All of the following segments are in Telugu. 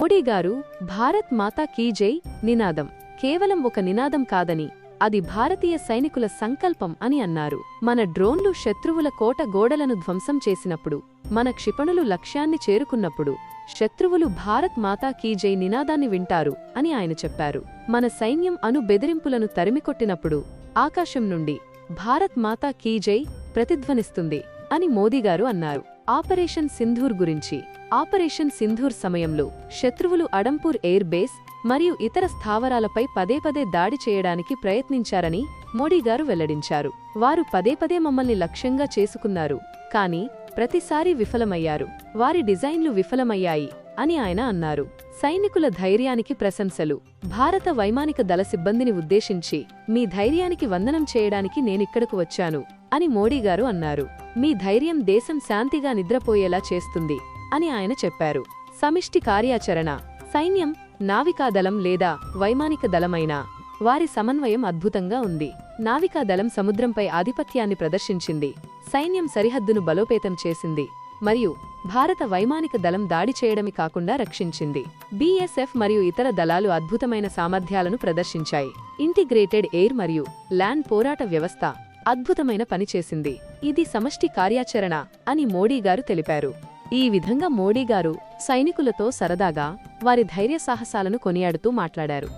మోడీ గారు భారత్ మాతా కీ జై నినాదం. కేవలం ఒక నినాదం కాదని అది భారతీయ సైనికుల సంకల్పం అని అన్నారు. మన డ్రోన్లు శత్రువుల కోట గోడలను ధ్వంసం చేసినప్పుడు మన క్షిపణులు లక్ష్యాన్ని చేరుకున్నప్పుడు శత్రువులు భారత్ మాతా కీ జై నినాదాన్ని వింటారు అని ఆయన చెప్పారు. మన సైన్యం అను బెదిరింపులను తరిమికొట్టినప్పుడు ఆకాశం నుండి భారత్ మాతా కీ జై ప్రతిధ్వనిస్తుంది అని మోదీగారు అన్నారు. ఆపరేషన్ సింధూర్ గురించి ఆపరేషన్ సింధూర్ సమయంలో శత్రువులు అడంపూర్ ఎయిర్ బేస్ మరియు ఇతర స్థావరాలపై పదే పదే దాడి చేయడానికి ప్రయత్నించారని మోడీగారు వెల్లడించారు. వారు పదే పదే మమ్మల్ని లక్ష్యంగా చేసుకున్నారు కానీ ప్రతిసారీ విఫలమయ్యారు. వారి డిజైన్లు విఫలమయ్యాయి అని ఆయన అన్నారు. సైనికుల ధైర్యానికి ప్రశంసలు. భారత వైమానిక దళ సిబ్బందిని ఉద్దేశించి మీ ధైర్యానికి వందనం చేయడానికి నేనిక్కడకు వచ్చాను అని మోడీగారు అన్నారు. మీ ధైర్యం దేశం శాంతిగా నిద్రపోయేలా చేస్తుంది. అని ఆయన చెప్పారు. సమిష్టి కార్యాచరణ సైన్యం నావికాదళం లేదా వైమానిక దళమైనా వారి సమన్వయం అద్భుతంగా ఉంది. నావికాదళం సముద్రంపై ఆధిపత్యాన్ని ప్రదర్శించింది సైన్యం సరిహద్దును బలోపేతం చేసింది మరియు భారత వైమానిక దళం దాడి చేయడమే కాకుండా రక్షించింది. బీఎస్ఎఫ్ మరియు ఇతర దళాలు అద్భుతమైన సామర్థ్యాలను ప్రదర్శించాయి. ఇంటిగ్రేటెడ్ ఎయిర్ మరియు ల్యాండ్ పోరాట వ్యవస్థ అద్భుతమైన పనిచేసింది ఇది సమష్టి కార్యాచరణ అని మోడీగారు తెలిపారు. ఈ విధంగా మోడీగారు సైనికులతో సరదాగా వారి ధైర్య సాహసాలను కొనియాడుతూ మాట్లాడారు.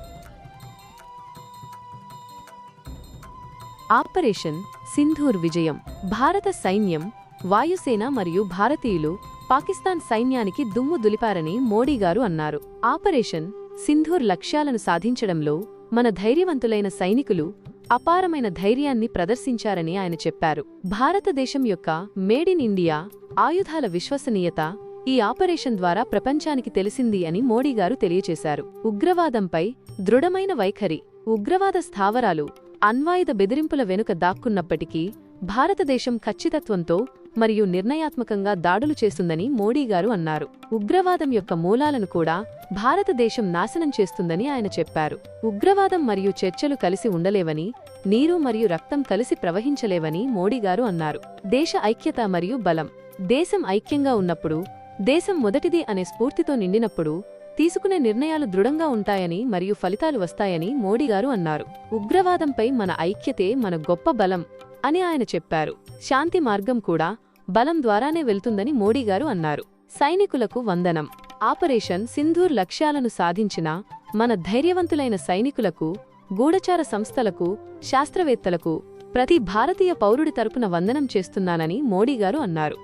ఆపరేషన్ సింధూర్ విజయం. భారత సైన్యం వాయుసేన మరియు భారతీయులు పాకిస్తాన్ సైన్యానికి దుమ్ము దులిపారని మోడీగారు అన్నారు. ఆపరేషన్ సింధూర్ లక్ష్యాలను సాధించడంలో మన ధైర్యవంతులైన సైనికులు అపారమైన ధైర్యాన్ని ప్రదర్శించారని ఆయన చెప్పారు. భారతదేశం యొక్క మేడ్ ఇన్ ఇండియా ఆయుధాల విశ్వసనీయత ఈ ఆపరేషన్ ద్వారా ప్రపంచానికి తెలిసింది అని మోడీగారు తెలియచేశారు ఉగ్రవాదంపై దృఢమైన వైఖరి ఉగ్రవాద స్థావరాలు అన్వాయుధ బెదిరింపుల వెనుక దాక్కున్నప్పటికీ భారతదేశం ఖచ్చితత్వంతో మరియు నిర్ణయాత్మకంగా దాడులు చేస్తుందని మోడీగారు అన్నారు. ఉగ్రవాదం యొక్క మూలాలను కూడా భారతదేశం నాశనం చేస్తుందని ఆయన చెప్పారు. ఉగ్రవాదం మరియు చర్చలు కలిసి ఉండలేవని నీరు మరియు రక్తం కలిసి ప్రవహించలేవని మోడీగారు అన్నారు. దేశ ఐక్యత మరియు బలం. దేశం ఐక్యంగా ఉన్నప్పుడు దేశం మొదటిది అనే స్ఫూర్తితో నిండినప్పుడు తీసుకునే నిర్ణయాలు దృఢంగా ఉంటాయని మరియు ఫలితాలు వస్తాయని మోడీగారు అన్నారు. ఉగ్రవాదంపై మన ఐక్యతే మన గొప్ప బలం అని ఆయన చెప్పారు. శాంతి మార్గం కూడా బలం ద్వారానే వెళ్తుందని మోడీగారు అన్నారు. సైనికులకు వందనం. ఆపరేషన్ సింధూర్ లక్ష్యాలను సాధించిన మన ధైర్యవంతులైన సైనికులకు గూఢచార సంస్థలకు శాస్త్రవేత్తలకు ప్రతి భారతీయ పౌరుడి తరపున వందనం చేస్తున్నానని మోడీగారు అన్నారు.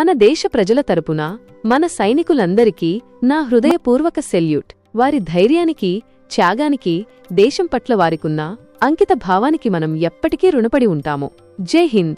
మన దేశ ప్రజల తరపున మన సైనికులందరికీ నా హృదయపూర్వక సెల్యూట్. వారి ధైర్యానికి త్యాగానికి దేశం పట్ల వారికున్న అంకిత భావానికి మనం ఎప్పటికీ రుణపడి ఉంటాము. జై హింద్.